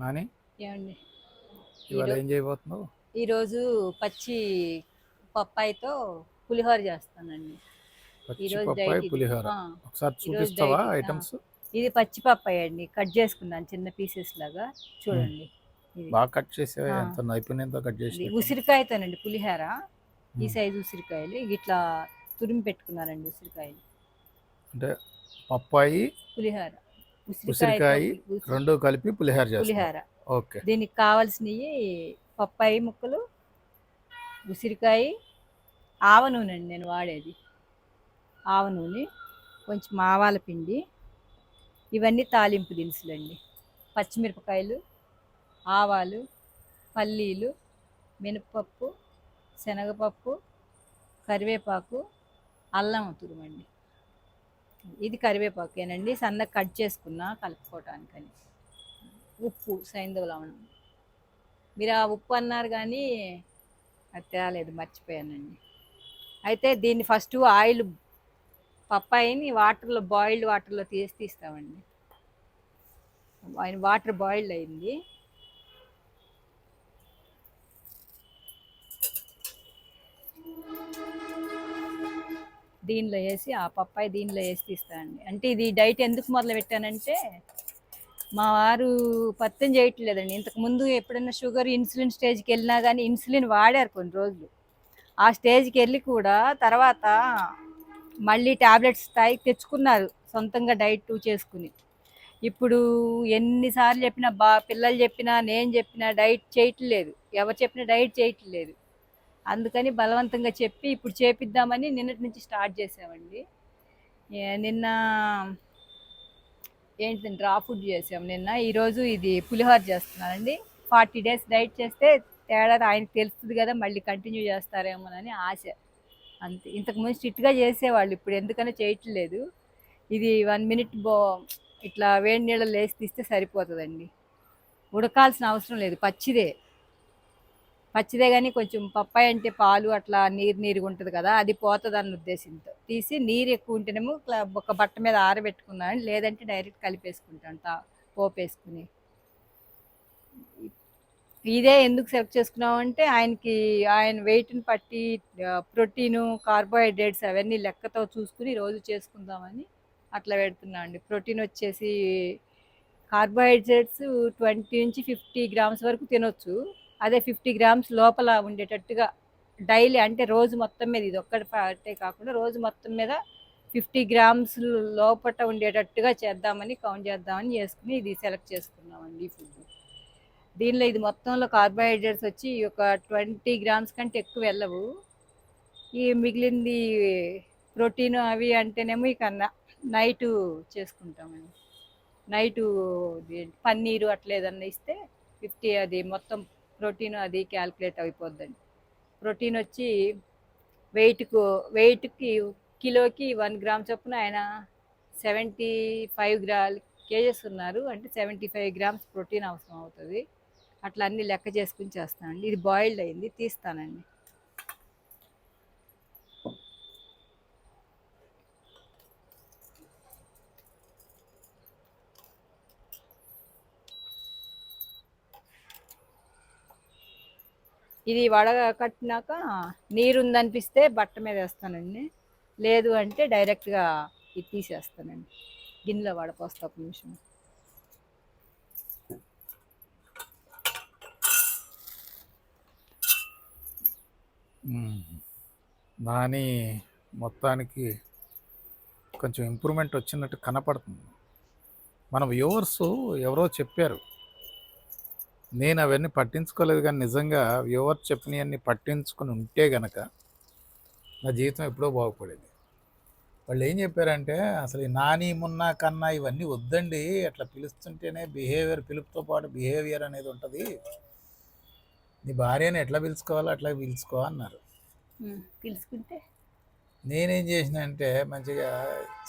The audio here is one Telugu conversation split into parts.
నాని ఏమండి? ఇవాళ ఏం చేయబోతున్నావు? ఈరోజు పచ్చి పప్పాయితో పులిహోర చేస్తానండి. పచ్చి. పులిహోర. ఒకసారి చూపిస్తావా. ఐటమ్స్? ఇది పచ్చి పప్పాయి అండి. కట్ చేసుకున్నాను చిన్న పీసెస్ లాగా. చూడండి. బాగా కట్ చేసే. ఎంత నైపుణ్యంతో కట్ చేసి. ఉసిరికాయతోనండి పులిహోర. ఈ. సైజు ఉసిరికాయలు. ఇట్లా తురిమి పెట్టుకున్నానండి ఉసిరికాయలు. అంటే పప్పాయి పులిహోర. ఉసిరికాయ ఉసిరి- రెండు కలిపి పులిహోర పులిహోర. ఓకే. దీనికి కావాల్సినవి పప్పాయి ముక్కలు ఉసిరికాయ ఆవ నూనె అండి నేను వాడేది. ఆవ నూనె కొంచెం ఆవాల పిండి ఇవన్నీ తాలింపు దినుసులండి. పచ్చిమిరపకాయలు ఆవాలు పల్లీలు మినపప్పు శనగపప్పు కరివేపాకు అల్లం తురుమండి ఇది కరివేపాకేనండి. సన్నగా కట్ చేసుకున్నా కలుపుకోవటానికని. ఉప్పు సైంధవ లవణం. మీరు ఆ ఉప్పు అన్నారు కానీ అది తేలేదు మర్చిపోయానండి. అయితే దీన్ని ఫస్ట్ ఆయిల్ పప్పాయిని వాటర్లో బాయిల్డ్ వాటర్లో తీసి తీస్తామండి. ఆయన వాటర్ బాయిల్డ్ అయింది. దీనిలో వేసి ఆ పప్పాయి దీనిలో వేసి తీస్తానండి. అంటే ఇది డైట్ ఎందుకు మొదలు పెట్టానంటే మా వారు పత్యం చేయట్లేదండి. ఇంతకుముందు ఎప్పుడైనా షుగర్ ఇన్సులిన్ స్టేజ్కి వెళ్ళినా కానీ ఇన్సులిన్ వాడారు కొన్ని రోజులు. ఆ స్టేజ్కి వెళ్ళి కూడా తర్వాత మళ్ళీ ట్యాబ్లెట్స్ స్థాయికి తెచ్చుకున్నారు సొంతంగా డైట్ చేసుకుని. ఇప్పుడు ఎన్నిసార్లు చెప్పినా బా పిల్లలు చెప్పినా నేను చెప్పినా డైట్ చేయట్లేదు. ఎవరు చెప్పినా డైట్ చేయట్లేదు. అందుకని బలవంతంగా చెప్పి ఇప్పుడు చేపిద్దామని నిన్నటి నుంచి స్టార్ట్ చేసామండి. నిన్న ఏంటిదండి డ్రా ఫుడ్ చేసాం నిన్న. ఈరోజు ఇది పులిహోర చేస్తున్నానండి. ఫార్టీ డేస్ డైట్ చేస్తే తేడా ఆయనకు తెలుస్తుంది కదా మళ్ళీ కంటిన్యూ చేస్తారేమోనని ఆశ. అంతే. ఇంతకుముందు స్ట్రిక్ట్గా చేసేవాళ్ళు ఇప్పుడు ఎందుకనో చేయట్లేదు. ఇది వన్ మినిట్ బో ఇట్లా వేడి నీళ్ళలో లేసి తీస్తే సరిపోతుందండి. ఉడకాల్సిన అవసరం లేదు పచ్చిదే. పచ్చిదే కానీ కొంచెం పప్పాయి అంటే పాలు అట్లా నీరు నీరుగా ఉంటుంది కదా అది పోతుంది అన్న ఉద్దేశంతో. తీసి నీరు ఎక్కువ ఉంటేనేమో ఒక బట్ట మీద ఆరబెట్టుకున్నాను లేదంటే డైరెక్ట్ కలిపేసుకుంటాను తా పోపు వేసుకుని ఇదే ఎందుకు సెలెక్ట్ చేసుకున్నామంటే ఆయనకి ఆయన వెయిట్ని బట్టి ప్రోటీను కార్బోహైడ్రేట్స్ అవన్నీ లెక్కతో చూసుకుని రోజు చేసుకుందామని అట్లా పెడుతున్నా అండి. ప్రోటీన్ వచ్చేసి కార్బోహైడ్రేట్స్ ట్వంటీ నుంచి ఫిఫ్టీ గ్రామ్స్ వరకు తినొచ్చు. అదే ఫిఫ్టీ గ్రామ్స్ లోపల ఉండేటట్టుగా డైలీ అంటే రోజు మొత్తం మీద ఇది ఒక్కటి పార్టే కాకుండా రోజు మొత్తం మీద ఫిఫ్టీ గ్రామ్స్ లోపల ఉండేటట్టుగా చేద్దామని కౌంట్ చేద్దామని చేసుకుని ఇది సెలెక్ట్ చేసుకున్నామండి ఈ ఫుడ్. దీనిలో ఇది మొత్తంలో కార్బోహైడ్రేట్స్ వచ్చి ఒక ట్వంటీ గ్రామ్స్ కంటే ఎక్కువ వెళ్ళవు. ఈ మిగిలింది ప్రోటీన్ అవి అంటేనేమో ఇక నైటు చేసుకుంటామండి. నైటు పన్నీరు అట్లేదన్నా ఇస్తే ఫిఫ్టీ అది మొత్తం ప్రోటీన్ అది క్యాల్కులేట్ అయిపోద్దండి. ప్రోటీన్ వచ్చి వెయిట్కు వెయిట్కి కిలోకి వన్ గ్రామ్ చొప్పున ఆయన సెవెంటీ ఫైవ్ గ్రా కేజెస్ ఉన్నారు. అంటే సెవెంటీ ఫైవ్ గ్రామ్స్ ప్రోటీన్ అవసరం అవుతుంది. అట్లా అన్నీ లెక్క చేసుకుని చేస్తానండి. ఇది బాయిల్డ్ అయింది. తీస్తానండి. ఇది వడ కట్టినాక నీరుందనిపిస్తే బట్ట మీద వేస్తానండి. లేదు అంటే డైరెక్ట్గా ఇది తీసేస్తానండి. గిన్నెలో వడపోస్తా ఒక నిమిషం. నాని మొత్తానికి కొంచెం ఇంప్రూవ్మెంట్ వచ్చినట్టు కనపడుతుంది. మన వ్యూవర్స్ ఎవరో చెప్పారు. నేను అవన్నీ పట్టించుకోలేదు కానీ నిజంగా వ్యూవర్ చెప్పినవన్నీ పట్టించుకుని ఉంటే గనక నా జీవితం ఎప్పుడో బాగుపడేది. వాళ్ళు ఏం చెప్పారంటే అసలు ఈ నాని మున్నా కన్నా ఇవన్నీ వద్దండి. అట్లా పిలుస్తుంటేనే బిహేవియర్ పిలుపుతో పాటు బిహేవియర్ అనేది ఉంటుంది. నీ భార్యని ఎట్లా పిలుచుకోవాలో అట్లా పిలుచుకో అన్నారు. పిలుచుకుంటే? నేనేం చేసిన అంటే మంచిగా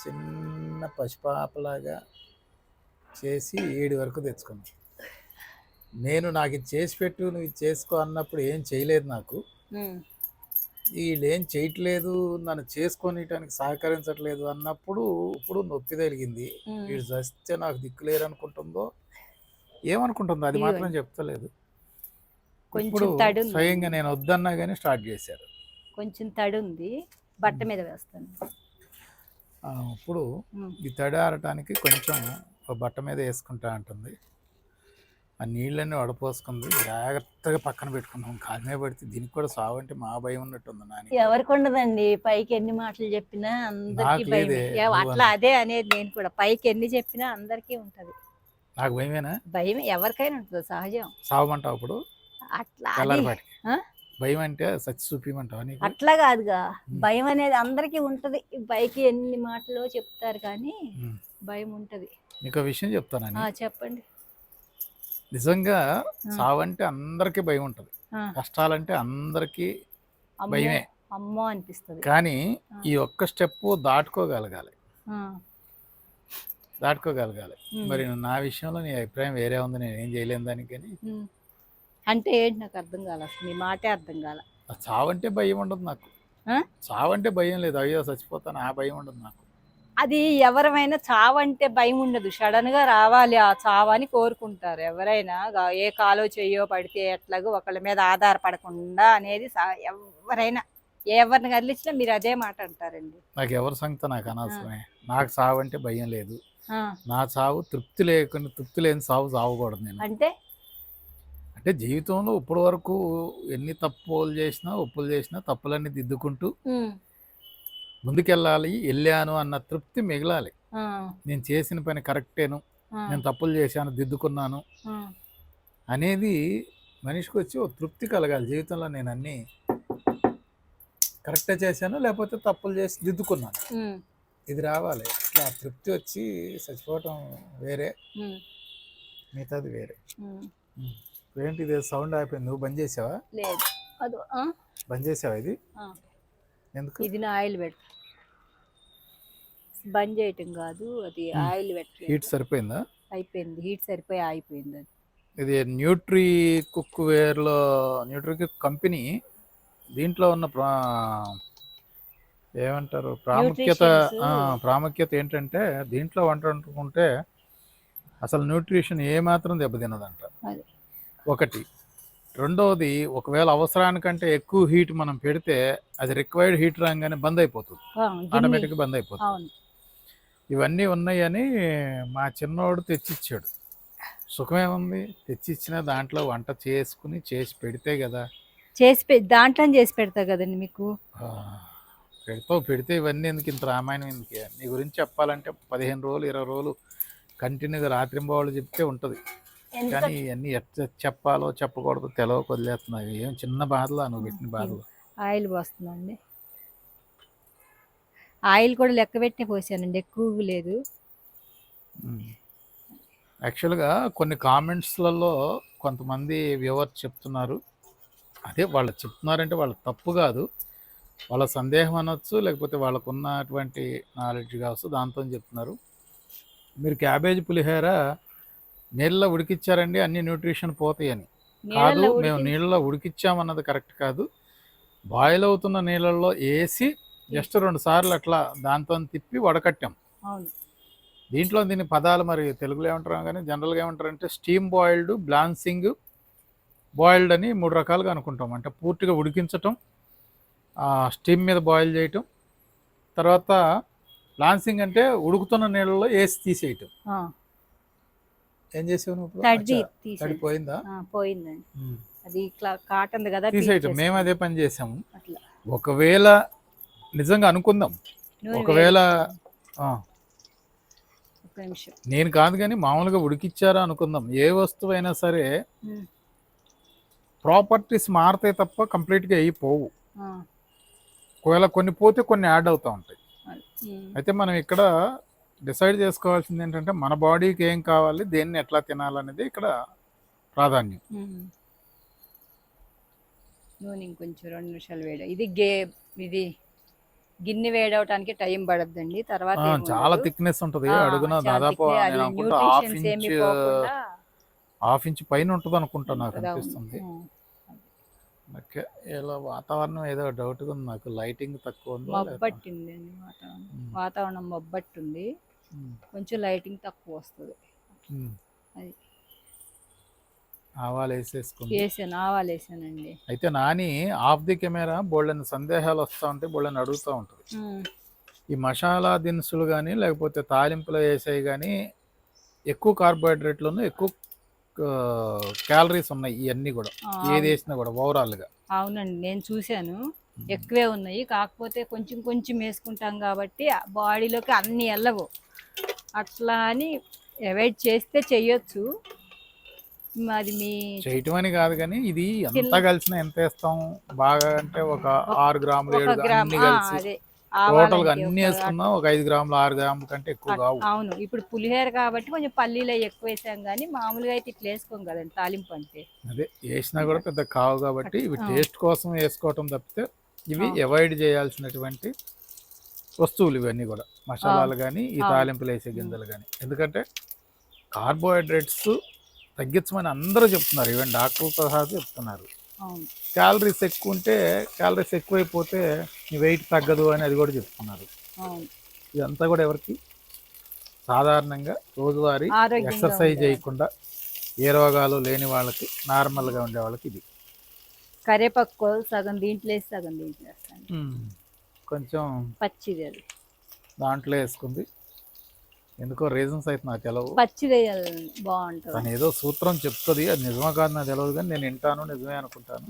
చిన్న పసిపాపలాగా చేసి ఏడు వరకు తెచ్చుకున్నాను నేను నాకు ఇది చేసి పెట్టు నువ్వు ఇది చేసుకో అన్నప్పుడు ఏం చేయలేదు నాకు. వీళ్ళు ఏం చేయట్లేదు నన్ను చేసుకోనిటానికి సహకరించట్లేదు అన్నప్పుడు ఇప్పుడు నొప్పి తగిలింది. వీడు చస్తే నాకు దిక్కులేరు అనుకుంటుందో ఏమనుకుంటుంది అది. మాత్రం చెప్తలేదు. ఇప్పుడు. స్వయంగా నేను వద్దన్నా కానీ స్టార్ట్ చేశారు. కొంచెం తడి ఉంది బట్ట మీద వేస్తాను. ఇప్పుడు. ఈ తడి ఆరటానికి కొంచెం ఒక బట్ట మీద వేసుకుంటా అంటుంది. ఆ నీళ్ళన్నీ వడపోసుకుంది. జాగ్రత్తగా పక్కన పెట్టుకున్నాం కాలు మీద పడితే దీనికి కూడా సావు అంటే మా భయం ఉన్నట్టుంది నాని ఎవరికి ఉండదండి పైకి ఎన్ని మాటలు చెప్పినా అందరికి నాకు లేదే, అట్లా అదే అనేది నేను కూడా. పైకి ఎన్ని చెప్పినా అందరికీ ఉంటది. నాకు భయమేనా? భయం ఎవరికైనా ఉంటుంది. సహజం. సావమంటావు అప్పుడు? అట్లా అది- తెల్లారిపాటికి ఆ? భయం అంటే సచ్చి చూపిమంటావా నీకు? అట్లా కాదుగా భయం అనేది అందరికీ ఉంటది. పైకి ఎన్ని మాటలు చెప్తారు కానీ ఉమ్. భయం ఉంటది. నీకు ఒక విషయం చెప్తానని ఆ చెప్పండి. నిజంగా. సావంటే అందరికీ భయం ఉంటుంది. కష్టాలంటే అందరికీ భయమే. అమ్మో అనిపిస్తుంది. కానీ. ఈ ఒక్క స్టెప్ దాటుకోగలగాలి. దాటుకోగలగాలి. మరి నా విషయంలో నీ అభిప్రాయం వేరే ఉంది నేను ఏం చేయలేను దానికి కానీ. అంటే ఏంటి నాకు అర్థం కాల మీ మాటే అర్థం కాల. చావంటే భయం ఉండదు నాకు? చావంటే భయం లేదు. అయ్యో చచ్చిపోతాను. ఆ భయం ఉండదు నాకు. అది ఎవరైనా చావంటే భయం ఉండదు సడన్గా రావాలి ఆ చావని కోరుకుంటారు ఎవరైనా. ఏ కాలో చెయ్యో పడితే ఎట్లాగో ఒకళ్ళ మీద ఆధారపడకుండా అనేది ఎవరైనా ఎవరిని కదిలించినా మీరు అదే మాట అంటారండి. నాకు ఎవరి సంగతి నాకు అనవసరమే. నాకు చావంటే భయం లేదు. నా చావు తృప్తి లేకుండా తృప్తి లేని చావు చావకూడదు నేను. అంటే? అంటే జీవితంలో ఇప్పటి వరకు ఎన్ని తప్పులు చేసినా ఒప్పులు చేసినా తప్పులన్నీ దిద్దుకుంటూ ముందుకెళ్ళాలి వెళ్ళాను అన్న తృప్తి మిగలాలి. నేను చేసిన పని కరెక్టేను నేను తప్పులు చేశాను దిద్దుకున్నాను అనేది మనిషికి వచ్చి ఒక తృప్తి కలగాలి. జీవితంలో నేను అన్నీ కరెక్టే చేశాను లేకపోతే తప్పులు చేసి దిద్దుకున్నాను. ఇది రావాలి. ఇట్లా తృప్తి వచ్చి చచ్చిపోవటం వేరే మిగతాది వేరే. ఏంటి ఇది సౌండ్ అయిపోయింది నువ్వు బంద్ చేసావా? బంద్ చేసావా ఇది? ఇది నా ఆయిల్ పెడతా బంద్ చేయటం కాదు అది. ఆయిల్ పెట్టలేదు హీట్ సరిపోయిందా? అయిపోయింది హీట్ సరిపోయి అయిపోయింది అది. ఇది న్యూట్రీ కుక్ వేర్లో న్యూట్రీ కుక్ కంపెనీ దీంట్లో ఉన్న ఏమంటారు ప్రాముఖ్యత ప్రాముఖ్యత ఏంటంటే దీంట్లో వంట వండుకుంటే అసలు న్యూట్రిషన్ ఏ మాత్రం దెబ్బతినదంట. అది. ఒకటి రెండవది ఒకవేళ అవసరానికంటే ఎక్కువ హీట్ మనం పెడితే అది రిక్వైర్డ్ హీట్ రాగానే బంద్ అయిపోతుంది. ఆ, గిన్నె. ఆటోమేటిక్గా బంద్ అయిపోతుంది. ఇవన్నీ ఉన్నాయని మా చిన్నోడు తెచ్చిచ్చాడు. సుఖమేముంది తెచ్చిచ్చిన దాంట్లో వంట చేసుకుని చేసి పెడితే కదా. చేసి దాంట్లో చేసి పెడతా కదండి మీకు? పెడతావు పెడితే ఇవన్నీ ఎందుకు ఇంత రామాయణం ఎందుకు? నీ గురించి చెప్పాలంటే పదిహేను రోజులు ఇరవై రోజులు కంటిన్యూగా రాత్రింబావులు చెప్తే ఉంటుంది. కానీ ఇవన్నీ చెప్పాలో చెప్పకూడదు తెలవక వదిలేస్తున్నాయి ఏం చిన్న బాధలా నువ్వు పెట్టిన బాధలు? ఆయిల్ పోస్తుందండి. ఆయిల్ కూడా లెక్క పెట్టి పోసానండి ఎక్కువ లేదు యాక్చువల్గా కొన్ని కామెంట్స్లలో కొంతమంది వ్యూవర్స్ చెప్తున్నారు. అదే వాళ్ళు చెప్తున్నారంటే వాళ్ళ తప్పు కాదు. వాళ్ళ సందేహం అనొచ్చు లేకపోతే వాళ్ళకు ఉన్నటువంటి నాలెడ్జ్ కావచ్చు దాంతో చెప్తున్నారు. మీరు క్యాబేజ్ పులిహోర నీళ్ళలో ఉడికిచ్చారండి అన్ని న్యూట్రిషన్ పోతాయని. కాదు మేము నీళ్ళలో ఉడికిచ్చామన్నది కరెక్ట్ కాదు. బాయిల్ అవుతున్న నీళ్ళల్లో వేసి జస్ట్ రెండు సార్లు అట్లా దాంతో తిప్పి వడకట్టాం. దీంట్లో దీని పదాలు మరి తెలుగులో ఏమంటారు కానీ జనరల్గా ఏమంటారు అంటే స్టీమ్ బాయిల్డ్ బ్లాన్సింగ్ బాయిల్డ్ అని మూడు రకాలుగా అనుకుంటాం. అంటే పూర్తిగా ఉడికించటం స్టీమ్ మీద బాయిల్ చేయటం తర్వాత బ్లాన్సింగ్ అంటే ఉడుకుతున్న నీళ్ళలో వేసి తీసేయటం. ఏం చేసావు నువ్వు? తడి తడి పోయిందా పోయిందండి. అది ఇట్లా కాటన్ కదా తీసేయటం. మేము. అదే పని చేసాము. ఒకవేళ నిజంగా అనుకుందాం. ఒకవేళ నేను కాదు కానీ మామూలుగా ఉడికిచ్చారా అనుకుందాం. ఏ వస్తువు అయినా సరే ప్రాపర్టీస్ మారుతాయి తప్ప కంప్లీట్గా అయిపోవు ఆ, ఒకవేళ కొన్ని పోతే కొన్ని యాడ్ అవుతూ ఉంటాయి. అయితే మనం ఇక్కడ డిసైడ్ చేసుకోవాల్సింది ఏంటంటే మన బాడీకి ఏం కావాలి దేన్ని ఎట్లా తినాలనేది ఇక్కడ ప్రాధాన్యం. నూనె ఇంకొంచెం రెండు నిమిషాలు వేడి. ఇది గే ఇది గిన్నె వేడవటానికి టైం పడద్దండి. తర్వాత చాలా. థిక్నెస్ ఉంటుంది. అడుగున దాదాపు హాఫ్ ఇంచ్ పోకుండా హాఫ్ ఇంచ్ పైన ఉంటుంది అనుకుంటా నాకు. అనిపిస్తుంది. ఓకే ఇలా వాతావరణం ఏదో డౌట్గా ఉంది నాకు. లైటింగ్ తక్కువ ఉందో లేకపోతే- మబ్బట్టింది. అండి వాతావరణం ఉమ్, ఆవాలు వేసేసుకుంది. వేసాను ఆవాలు వేసానండి. అయితే నాని ఆఫ్ ది కెమెరా బోళ్ళని సందేహాలు వస్తూ ఉంటాయి బోళ్ళని అడుగుతూ ఉంటుంది. ఈ మసాలా దినుసులు కానీ లేకపోతే తాలింపులో వేసేవి కానీ ఎక్కువ కార్బోహైడ్రేట్లను ఎక్కువ క్యాలరీస్ ఉన్నాయి ఇవన్నీ కూడా. ఏది వేసినా కూడా ఓవరాల్గా. అవునండి నేను చూశాను. ఎక్కువే ఉన్నాయి. కాకపోతే కొంచెం కొంచెం వేసుకుంటాం కాబట్టి బాడీలోకి అన్ని వెళ్ళవు. అట్లా అని అవాయిడ్ చేస్తే చెయ్యొచ్చు. మరి మీ చేయటం అని కాదు కానీ ఇది ఎంత కలిసినా ఎంత వేస్తాం? బాగా అంటే ఒక ఆరు గ్రాములు ఏడు గ్రామ్ అన్ని ఆ, కలిసి అదే. టోటల్గా అన్ని వేసుకున్నా ఒక ఐదు గ్రాములు ఆరు గ్రాముల కంటే ఎక్కువ కావు. అవును. ఇప్పుడు పులిహోర కాబట్టి కొంచెం పల్లీలు ఎక్కువ వేసాం కానీ మామూలుగా అయితే ఇట్లా వేసుకోం కదండి తాలింపు అంటే. అదే వేసినా కూడా పెద్ద కావు కాబట్టి ఇవి. టేస్ట్ కోసం వేసుకోవటం తప్పితే ఇవి. అవాయిడ్ చేయాల్సినటువంటి వస్తువులు ఇవన్నీ కూడా. మసాలాలు కానీ ఈ. తాలింపులు వేసే గింజలు కానీ ఎందుకంటే కార్బోహైడ్రేట్స్ తగ్గించమని అందరూ చెప్తున్నారు. ఈవెన్ డాక్టర్లతో సహా చెప్తున్నారు. క్యాలరీస్ ఎక్కువ ఉంటే క్యాలరీస్ ఎక్కువైపోతే నీ వెయిట్ తగ్గదు అని అది కూడా చెప్తున్నారు. ఇదంతా కూడా ఎవరికి? సాధారణంగా రోజువారీ ఎక్సర్సైజ్. చేయకుండా ఏ రోగాలు లేని వాళ్ళకి నార్మల్గా ఉండే వాళ్ళకి ఇది. కరేపాకు సగం దీంట్లో సగం దీంట్లో కొంచెం పచ్చిది అది దాంట్లో వేసుకుంది ఎందుకో రీజన్స్ అయితే నాకు తెలవు పచ్చిది బాగుంటుంది తను ఏదో సూత్రం చెప్తుంది అది నిజమా కాదు నాకు తెలియదు కానీ నేను వింటాను నిజమే అనుకుంటాను.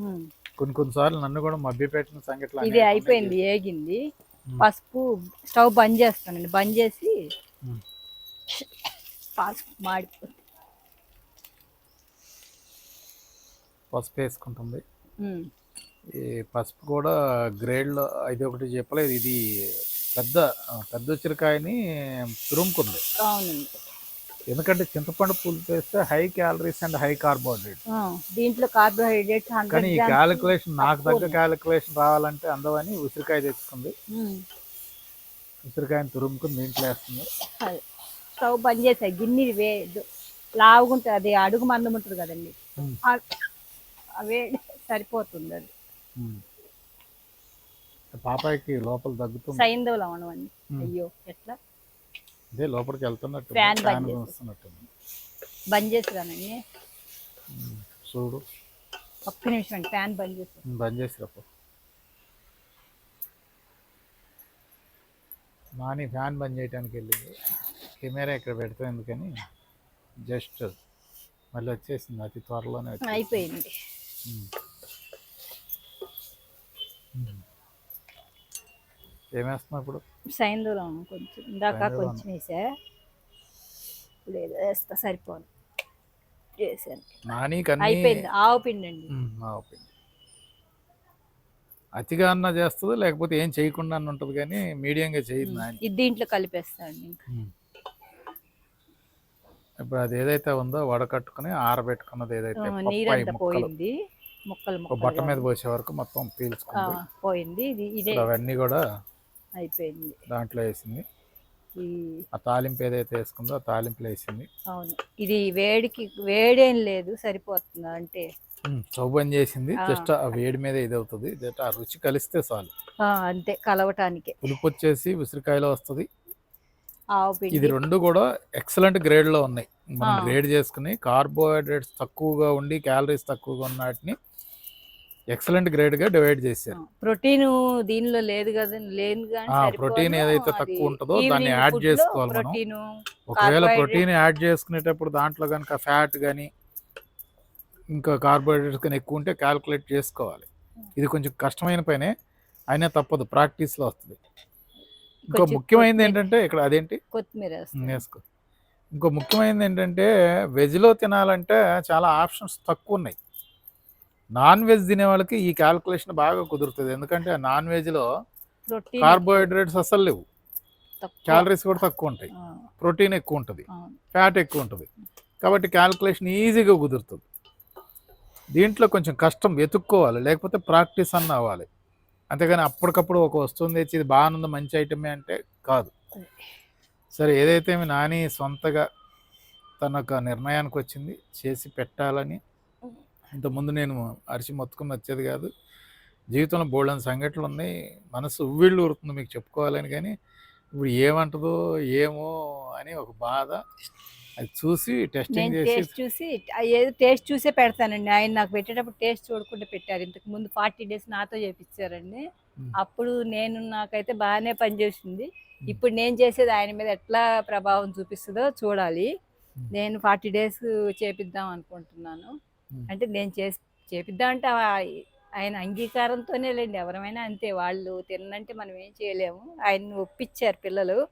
కొన్ని కొన్నిసార్లు నన్ను కూడా మభ్యపెట్టిన సంఘటనలు ఇది అయిపోయింది. ఏగింది. పసుపు స్టవ్ బంద్ చేస్తానండి బంద్ చేసి. పసుపు మాడిపోతుంది పసుపు వేసుకుంటుంది. ఈ పసుపు కూడా గ్రేడ్లో ఇది ఒకటి చెప్పలేదు. ఇది పెద్ద పెద్ద ఉసిరికాయని తురుముకుంది. అవునండి. ఎందుకంటే చింతపండు పులుపు వేస్తే high calories and high carbohydrate దీంట్లో కార్బోహైడ్రేట్స్ కానీ ఈ క్యాలిక్యులేషన్ నాకు తగ్గ క్యాలిక్యులేషన్ రావాలంటే అందవని ఉసిరికాయ తెచ్చుకుంది. ఉసిరికాయని తురుముకుని దీంట్లో వేస్తుంది. అదే. స్టవ్ బంద్ చేసాయి గిన్నె వే లావుగుంటుంది అది అడుగు మందం ఉంటుంది కదండి. అవే సరిపోతుంది అది. పాపాయికి లోపల తగ్గుతుంది. సైంధవ లవణం అండి ఉమ్. అయ్యో ఎట్లా? ఇదే లోపలికి వెళ్తున్నట్టు ఫ్యాన్ బంద్. వస్తున్నట్టుంది. బంద్ చేసిరానండి. చూడు. ఒక్క నిమిషం అండి ఫ్యాన్ బంద్ చేసి. బంద్ చేసి రప్పు నాని ఫ్యాన్ బంద్ చేయడానికి వెళ్ళింది. కెమెరా ఇక్కడ పెడతా ఎందుకని? జస్ట్ మళ్ళీ వచ్చేసింది అతి త్వరలోనే. అయిపోయింది ఉమ్. ఉమ్. ఏమేస్తున్నావు ఇప్పుడు లవణం కొంచెం. ఇందాక కొంచెం వేసా. ఇప్పుడు ఏదో వేస్తా సరిపోను. చేశాను అయిపోయింది. ఆవు పిండి అండి ఆవు పిండి. అతిగా అన్న చేస్తుంది లేకపోతే ఏం చేయకుండా ఉంటుంది కానీ మీడియంగా చేయదు నాని ఇది దీంట్లో కలిపేస్తాను. ఇప్పుడు అది ఏదైతే ఉందో వడకట్టుకుని ఆరబెట్టుకున్నది ఏదైతే నీరంతా పోయింది. ముక్కలు బట్ట మీద పోసే వరకు మొత్తం పీల్చుకుంది పోయింది. ఇది అవన్నీ కూడా అయిపోయింది. దాంట్లో వేసింది. ఈ ఆ తాలింపు ఏదైతే వేసుకుందో ఆ తాలింపులో వేసింది. అవును. ఇది వేడికి వేడేం లేదు సరిపోతుంది అంటే. శుభ్రం చేసింది. జస్ట్ ఆ వేడి మీద ఇది అవుతుంది. ఆ రుచి కలిస్తే చాలు. అంతే కలవటానికే. పులుపు వచ్చేసి ఉసిరికాయలో వస్తుంది. ఇది రెండు కూడా ఎక్సలెంట్ గ్రేడ్లో ఉన్నాయి. మనం. గ్రేడ్ చేసుకుని కార్బోహైడ్రేట్స్ తక్కువగా ఉండి క్యాలరీస్ తక్కువగా ఉన్న వాటిని ఎక్సలెంట్ గ్రేడ్గా డివైడ్ చేశారు. ప్రోటీన్ దీనిలో లేదు కదా లేదు protein ఏదైతే తక్కువ ఉంటుందో దాన్ని add చేసుకోవాలి మనం. ప్రోటీన్ ఒకవేళ ప్రోటీన్ యాడ్ చేసుకునేటప్పుడు దాంట్లో కనుక ఫ్యాట్ కానీ ఇంకా కార్బోహైడ్రేట్స్ కానీ ఎక్కువ ఉంటే క్యాల్కులేట్ చేసుకోవాలి. ఇది కొంచెం కష్టమైన పనే అయినా తప్పదు ప్రాక్టీస్లో వస్తుంది. ఇంకో ముఖ్యమైనది. ఏంటంటే ఇక్కడ అదేంటి? కొత్తిమీర. వేసుకో. ఇంకో ముఖ్యమైనది ఏంటంటే వెజ్లో తినాలంటే చాలా ఆప్షన్స్ తక్కువ ఉన్నాయి. నాన్ వెజ్ తినే వాళ్ళకి ఈ క్యాల్కులేషన్ బాగా కుదురుతుంది. ఎందుకంటే నాన్ వెజ్లో కార్బోహైడ్రేట్స్ అసలు లేవు. క్యాలరీస్ కూడా తక్కువ ఉంటాయి. ఆ, ప్రోటీన్ ఎక్కువ ఉంటుంది. ఫ్యాట్ ఎక్కువ ఉంటుంది. కాబట్టి క్యాల్కులేషన్ ఈజీగా కుదురుతుంది. దీంట్లో కొంచెం కష్టం వెతుక్కోవాలి. లేకపోతే ప్రాక్టీస్ అన్న అవ్వాలి. అంతేగాని అప్పటికప్పుడు ఒక వస్తువుని తెచ్చి ఇది బాగుంది మంచి ఐటమే అంటే కాదు. సరే ఏదైతే మీ నాని సొంతగా తన ఒక నిర్ణయానికి వచ్చింది చేసి పెట్టాలని ఇంతకుముందు నేను అరిచి మొత్తుకుని వచ్చేది కాదు. జీవితంలో బోల్డని సంఘటనలు ఉన్నాయి మనసు ఉవ్విళ్ళు ఊరుతుంది మీకు చెప్పుకోవాలని కానీ ఇప్పుడు ఏమంటుందో ఏమో అని ఒక బాధ. అది చూసి టెస్టింగ్ చేసి టేస్ట్ చూసి ఏదో టేస్ట్ చూసే పెడతానండి. ఆయన నాకు పెట్టేటప్పుడు టేస్ట్ చూడకుండా పెట్టారు. ఇంతకు ముందు ఫార్టీ డేస్ నాతో చేపించారండి. అప్పుడు నేను నాకైతే బాగానే పనిచేసింది. ఇప్పుడు నేను చేసేది ఆయన మీద ఎట్లా ప్రభావం చూపిస్తుందో చూడాలి. నేను ఫార్టీ డేస్ చేపిద్దాం అనుకుంటున్నాను. అంటే నేను చేసి చేపిద్దాం అంటే ఆ- ఆయన అంగీకారంతోనే లేండి. ఎవరమైనా అంతే వాళ్ళు తిన్నంటే మనం ఏం చేయలేము. ఆయన్ని ఒప్పించారు పిల్లలు.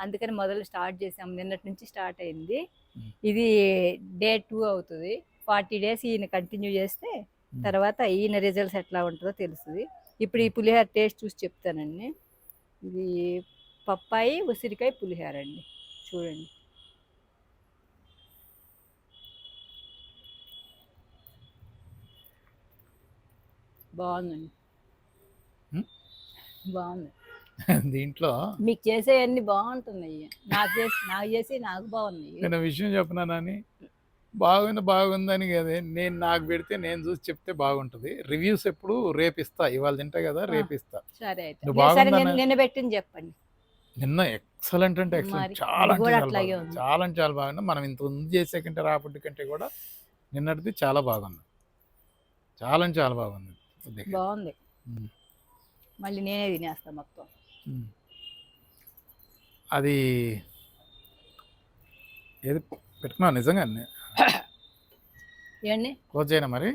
అందుకని మొదలు స్టార్ట్ చేసాం. నిన్నటి నుంచి స్టార్ట్ అయింది. ఇది డే టూ అవుతుంది. ఫార్టీ డేస్ ఈయన కంటిన్యూ చేస్తే. తర్వాత ఈయన రిజల్ట్స్ ఎట్లా ఉంటుందో తెలుస్తుంది. ఇప్పుడు ఈ పులిహోర టేస్ట్ చూసి చెప్తానండి. ఇది పప్పాయి ఉసిరికాయ పులిహోర అండి. చూడండి. బాగుందండి? బాగుంది. దీంట్లో మీకు చేసేవన్నీ బాగుంటున్నాయి. నాకు చేసి నాకు చేసి నాకు బాగున్నాయి. నేను విషయం చెప్పినానని బాగుంది బాగుందని కదా. నేను నాకు పెడితే నేను చూసి చెప్తే బాగుంటుంది. రివ్యూస్ ఎప్పుడు రేపిస్తా. ఇవాళ తింటా కదా రేపిస్తా. సరే అయితే. నిన్న- పెట్టింది చెప్పండి. నిన్న ఎక్సలెంట్ అంటే ఎక్సలెంట్. చాలా చాలా ఉంది. చాలా బాగుంది. మనం ఇంత ముందు చేసే కంటే రాపటి కంటే కూడా నిన్నటిది చాలా బాగుంది. చాలా చాలా బాగుంది. బాగుంది. మళ్ళీ నేనే తినేస్తా మొత్తం. అది ఏది పెట్టుకున్నా నిజంగా? ఇవన్నీ క్లోజ్ చేయనా మరి?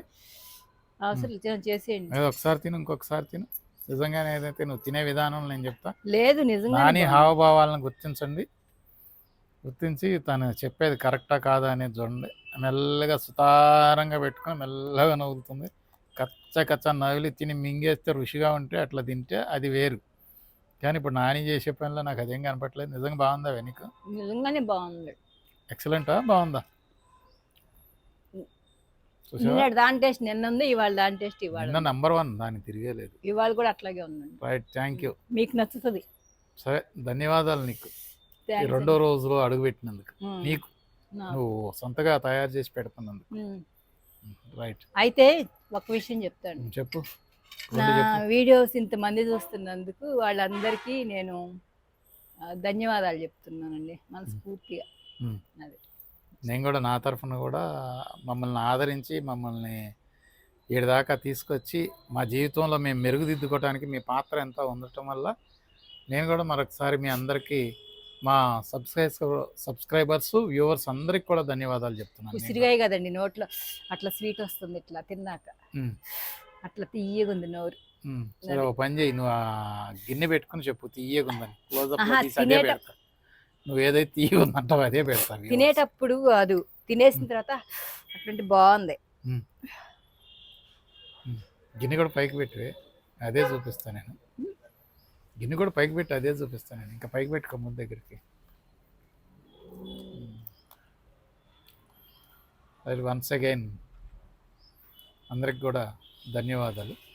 అవసరం చేసేయండి. ఏదో ఒకసారి తిను ఇంకొకసారి తిను. నిజంగానే ఏదైతే నువ్వు తినే విధానం నేను చెప్తా. లేదు నిజంగా నాని హావభావాలను గుర్తించండి. గుర్తించి తను చెప్పేది కరెక్టా కాదా అనేది చూడండి. మెల్లగా సుతారంగా పెట్టుకొని మెల్లగా నవ్వులుతుంది కచ్చ కచ్చ నవ్వులు తిని మింగేస్తే రుచిగా ఉంటే అట్లా తింటే అది వేరు. కానీ ఇప్పుడు నాని చేసే పనిలో నాకు అదేం కనపట్లేదు. నిజంగా బాగుందా వెనుక నిజంగానే బాగుంది. ఎక్సలెంటా? బాగుందా? నిన్న దాని టేస్ట్ నిన్న ఉంది ఇవాళ దాని టేస్ట్ ఇవాళ. నంబర్ వన్ దాన్ని తిరిగేలేదు. ఇవాళ కూడా అట్లాగే ఉందండి. Right thank you. మీకు నచ్చుతుంది. సరే ధన్యవాదాలు నీకు. రెండో. రోజులో అడుగు పెట్టినందుకు నీకు. నువ్వు సొంతగా తయారు చేసి పెడుతున్నందుకు. రైట్ అయితే ఒక విషయం చెప్తాను. చెప్పు. నా వీడియోస్ ఇంతమంది చూస్తున్నందుకు వాళ్ళందరికీ నేను ధన్యవాదాలు చెప్తున్నానండి. మనస్ఫూర్తిగా. అది. నేను కూడా నా తరఫున కూడా మమ్మల్ని ఆదరించి మమ్మల్ని దాకా తీసుకొచ్చి మా జీవితంలో మేము మెరుగుదిద్దుకోవడానికి మీ పాత్ర ఎంత ఉండటం వల్ల నేను కూడా మరొకసారి మీ అందరికీ మా సబ్స్క్రైబ్ సబ్స్క్రైబర్స్ వ్యూవర్స్ అందరికి కూడా ధన్యవాదాలు చెప్తున్నాను. ఉసిరిగాయ కదండి నోట్లో. అట్లా స్వీట్ వస్తుంది ఇట్లా తిన్నాక. అట్లా తీయగా ఉంది నోరు. సరే ఓ పని చేయి. నువ్వు ఆ గిన్నె పెట్టుకుని చెప్పు తీయగా ఉందని. క్లోజప్ ఆహా, తీసి అదే తినేట- పెడతా. నువ్వు ఏదైతే తీయగా ఉందంటావు అదే పెడతా. తినేటప్పుడు కాదు తినేసిన తర్వాత అట్లాంటి బాగుంది. గిన్నె కూడా పైకి పెట్టి అదే చూపిస్తాను నేను. గిన్నె కూడా పైకి పెట్టి అదే చూపిస్తాను నేను. ఇంకా పైకి పెట్టుకో ముందు దగ్గరికి. వన్స్ అగైన్ అందరికి కూడా ధన్యవాదాలు.